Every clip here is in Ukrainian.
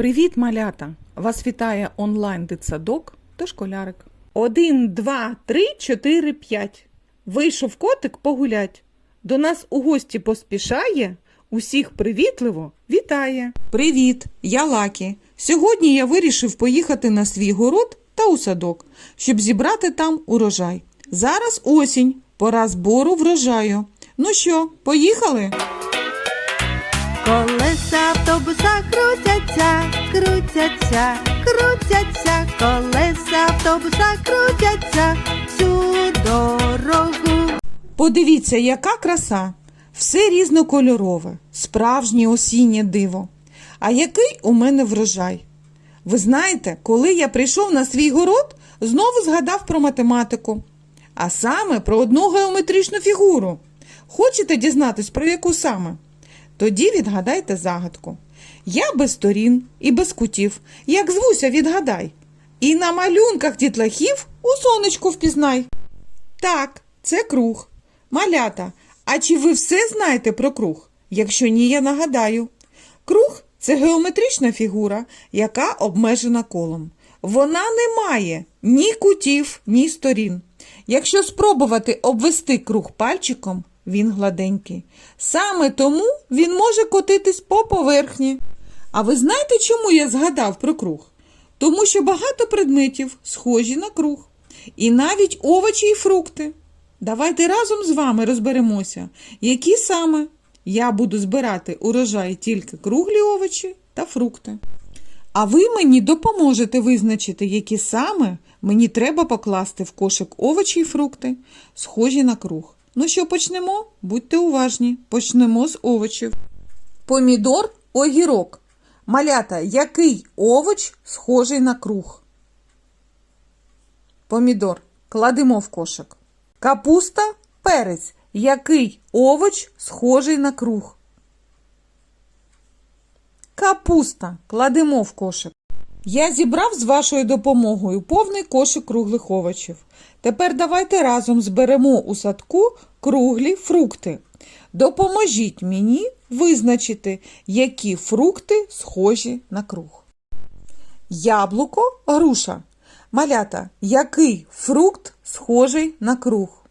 Привіт, малята! Вас вітає онлайн дитсадок та школярик. Один, два, три, чотири, п'ять. Вийшов котик погулять. До нас у гості поспішає, усіх привітливо вітає. Привіт, я Лакі. Сьогодні я вирішив поїхати на свій город та у садок, щоб зібрати там урожай. Зараз осінь, пора збору врожаю. Ну що, поїхали? Колеса автобуса крутяться, крутяться, крутяться, колеса автобуса крутяться всю дорогу. Подивіться, яка краса! Все різнокольорове, справжнє осіннє диво. А який у мене врожай? Ви знаєте, коли я прийшов на свій город, знову згадав про математику, а саме про одну геометричну фігуру. Хочете дізнатись, про яку саме? Тоді відгадайте загадку. Я без сторін і без кутів. Як звуся, відгадай. І на малюнках дітлахів у сонечку впізнай. Так, це круг. Малята, а чи ви все знаєте про круг? Якщо ні, я нагадаю. Круг це геометрична фігура, яка обмежена колом. Вона не має ні кутів, ні сторін. Якщо спробувати обвести круг пальчиком, він гладенький. Саме тому він може котитись по поверхні. А ви знаєте, чому я згадав про круг? Тому що багато предметів схожі на круг. І навіть овочі і фрукти. Давайте разом з вами розберемося, які саме я буду збирати урожай тільки круглі овочі та фрукти. А ви мені допоможете визначити, які саме мені треба покласти в кошик овочі і фрукти, схожі на круг. Ну що, почнемо? Будьте уважні. Почнемо з овочів. Помідор, огірок. Малята, який овоч схожий на круг? Помідор. Кладемо в кошик. Капуста, перець. Який овоч схожий на круг? Капуста. Кладемо в кошик. Я зібрав з вашою допомогою повний кошик круглих овочів. Тепер давайте разом зберемо у садку круглі фрукти. Допоможіть мені визначити, які фрукти схожі на круг. Яблуко, груша. Малята, який фрукт схожий на круг?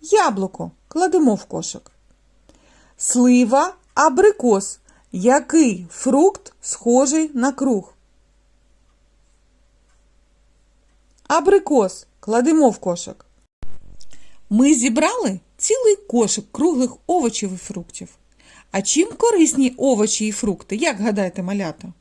Яблуко. Кладемо в кошик. Слива, абрикос. Який фрукт схожий на круг? Абрикос. Кладемо в кошик. Ми зібрали цілий кошик круглих овочів і фруктів. А чим корисні овочі і фрукти? Як гадаєте, малята?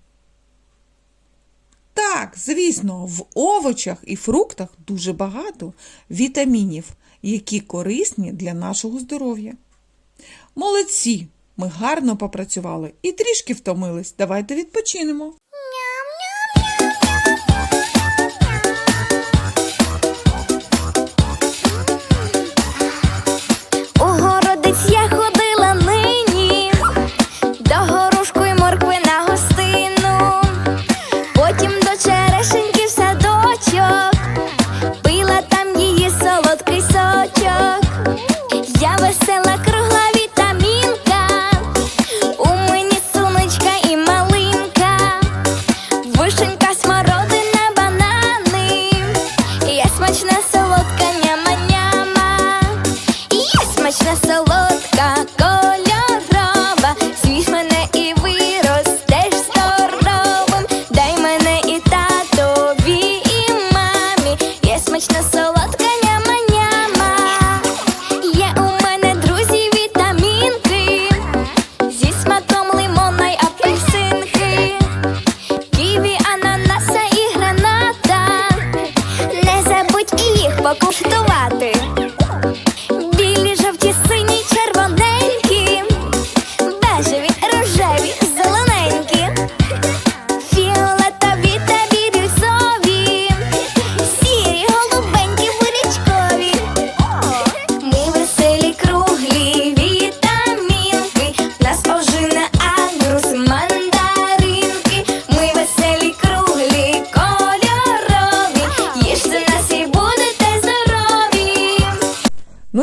Так, звісно, в овочах і фруктах дуже багато вітамінів, які корисні для нашого здоров'я. Молодці! Ми гарно попрацювали і трішки втомились. Давайте відпочинемо. З'їж мене і виростеш здоровим. Дай мене і татові, і мамі. Я смачна солодка няма-няма. Є у мене друзі вітамінки, зі смаком лимона й апельсинки, ківі, ананаса і граната. Не забудь і їх покуштувати.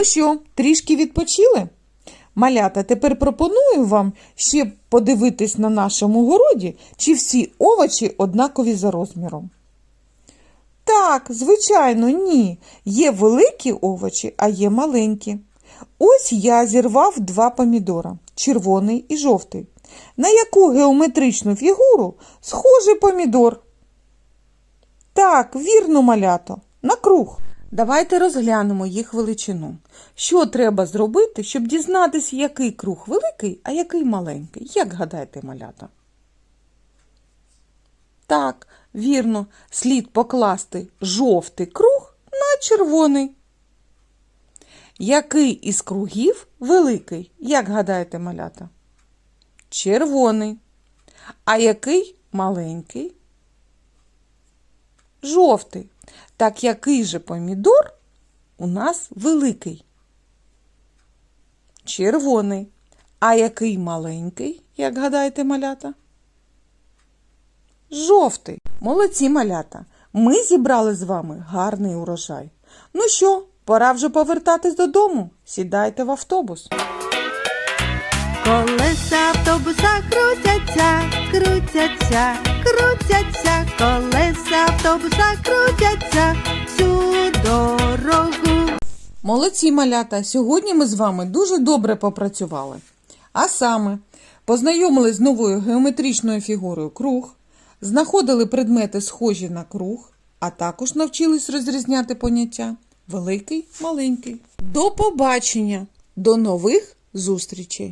Що, трішки відпочили? Малята, тепер пропоную вам ще подивитись на нашому городі, чи всі овочі однакові за розміром. Так, звичайно, ні. Є великі овочі, а є маленькі. Ось я зірвав два помідора червоний і жовтий. На яку геометричну фігуру схожий помідор? Так, вірно, малято, на круг. Давайте розглянемо їх величину. Що треба зробити, щоб дізнатися, який круг великий, а який маленький? Як гадаєте, малята? Так, вірно, слід покласти жовтий круг на червоний. Який із кругів великий? Як гадаєте, малята? Червоний. А який маленький? Жовтий. Так який же помідор у нас великий? Червоний. А який маленький, як гадаєте, малята? Жовтий. Молодці малята. Ми зібрали з вами гарний урожай. Ну що, пора вже повертатись додому. Сідайте в автобус. Автобуса крутяться, крутяться, крутяться, колеса автобуса крутяться всю дорогу. Молодці малята, сьогодні ми з вами дуже добре попрацювали. А саме, познайомились з новою геометричною фігурою круг, знаходили предмети, схожі на круг, а також навчились розрізняти поняття великий, маленький. До побачення, до нових зустрічей!